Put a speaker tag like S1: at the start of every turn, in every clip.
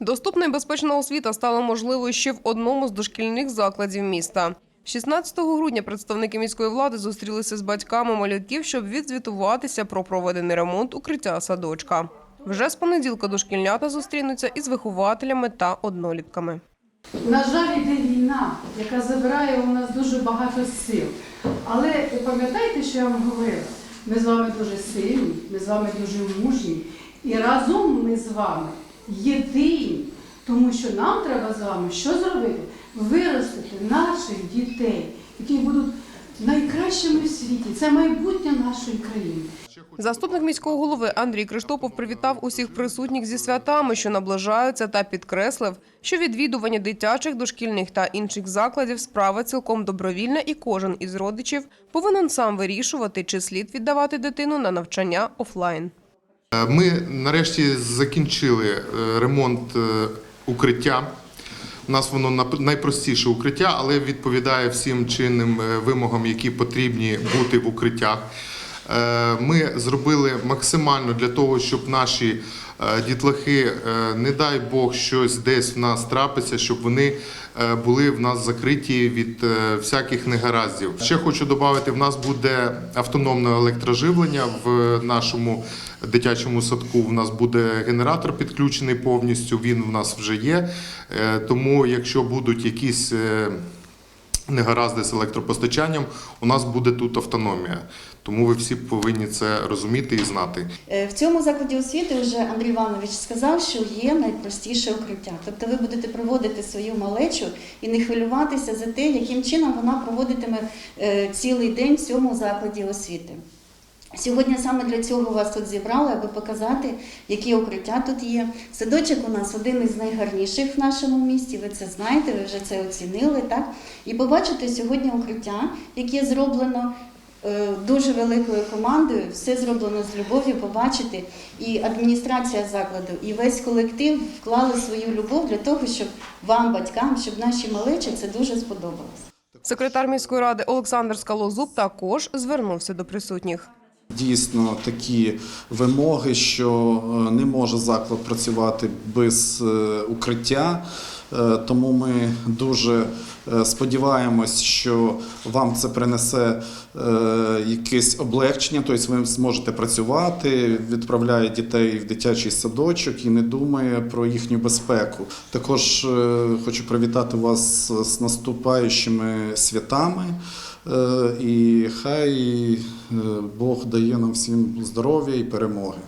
S1: Доступна і безпечна освіта стала можливою ще в одному з дошкільних закладів міста. 16 грудня представники міської влади зустрілися з батьками малюків, щоб відзвітуватися про проведений ремонт укриття садочка. Вже з понеділка дошкільнята зустрінуться із вихователями та однолітками.
S2: На жаль, йде війна, яка забирає у нас дуже багато сил. Але пам'ятайте, що я вам говорила? Ми з вами дуже сильні, ми з вами дуже мужні. І разом ми з вами єдині, тому що нам треба з вами що зробити? Виростити наших дітей, які будуть найкращими в світі. Це майбутнє нашої країни.
S1: Заступник міського голови Андрій Криштопов привітав усіх присутніх зі святами, що наближаються, та підкреслив, що відвідування дитячих, дошкільних та інших закладів справа цілком добровільна, і кожен із родичів повинен сам вирішувати, чи слід віддавати дитину на навчання офлайн.
S3: Е, Ми нарешті закінчили е, ремонт е, укриття. У нас воно найпростіше укриття, але відповідає всім чинним вимогам, які потрібні бути в укриттях. Е, Ми зробили максимально для того, щоб наші е, дітлахи, е, не дай Бог, щось десь в нас трапиться, щоб вони були в нас закриті від всяких негараздів. Ще хочу додати, в нас буде автономне електроживлення в нашому дитячому садку. В нас буде генератор підключений повністю. Він в нас вже є. Тому, якщо будуть якісь негаразди з електропостачанням, у нас буде тут автономія. Тому ви всі повинні це розуміти і знати.
S4: Е, В цьому закладі освіти вже Андрій Іванович сказав, що є найпростіше укриття. Тобто ви будете проводити свою малечу і не хвилюватися за те, яким чином вона проводитиме е, цілий день в цьому закладі освіти. Сьогодні саме для цього вас тут зібрали, аби показати, які укриття тут є. Садочок у нас один із найгарніших в нашому місті. Ви це знаєте, ви вже це оцінили. Так? І побачите сьогодні укриття, яке зроблено е, дуже великою командою, все зроблено з любов'ю, побачити. І адміністрація закладу, і весь колектив вклали свою любов для того, щоб вам, батькам, щоб наші малечі це дуже сподобалось.
S1: Секретар міської ради Олександр Скалозуб також звернувся до присутніх.
S5: Дійсно такі вимоги, що е, не може заклад працювати без е, укриття. Е, Тому ми дуже сподіваємось, що вам це принесе якесь облегчення, тобто ви зможете працювати, відправляє дітей в дитячий садочок і не думає про їхню безпеку. Також хочу привітати вас з наступаючими святами. І хай Бог дає нам всім здоров'я і перемоги.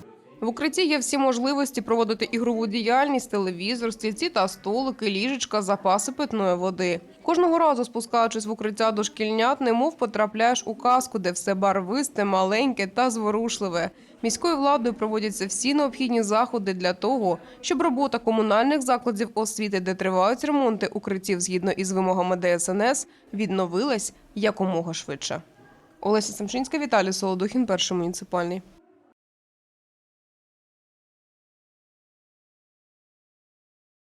S1: В укритті є всі можливості проводити ігрову діяльність, телевізор, стільці та столики, ліжечка, запаси питної води. Кожного разу, спускаючись в укриття дошкільнят, немов потрапляєш у казку, де все барвисте, маленьке та зворушливе. Міською владою проводяться всі необхідні заходи для того, щоб робота комунальних закладів освіти, де тривають ремонти укриттів згідно із вимогами ДСНС, відновилась якомога швидше. Олеся Самшинська, Віталій Солодухін, перший муніципальний.